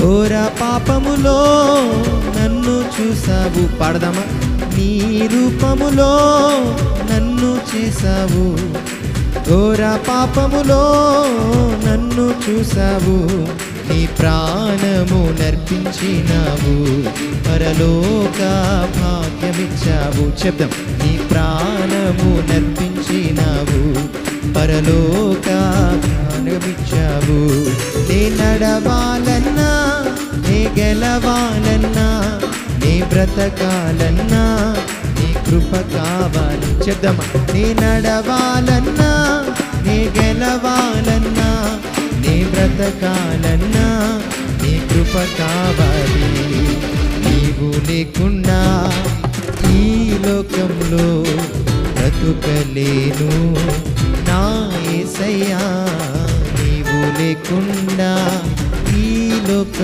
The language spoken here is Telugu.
ఘోర పాపములో నన్ను చూసావు. పాడదామా? నీ రూపములో నన్ను చేసావు. ఘోర పాపములో నన్ను చూసావు. నీ ప్రాణము నర్పించినావు. పరలోక భాగ్యమిచ్చావు. చెప్దాం. నీ ప్రాణము నర్పించినావు. పరలోక భాగ్యమిచ్చావు. నే నడవాలన్నా కావాలన్నా నీ బ్రతకాలన్నా నీ కృప కావాలి చెప్దామా? నీ నడవాలన్నా నీ గెలవాలన్నా నీ బ్రతకాలన్నా నీ కృప కావాలి. నీవు లేకుండా ఈ లోకంలో బ్రతుకలేను. నా ఏసయ్యా నీవు లేకుండా ఈ లోకం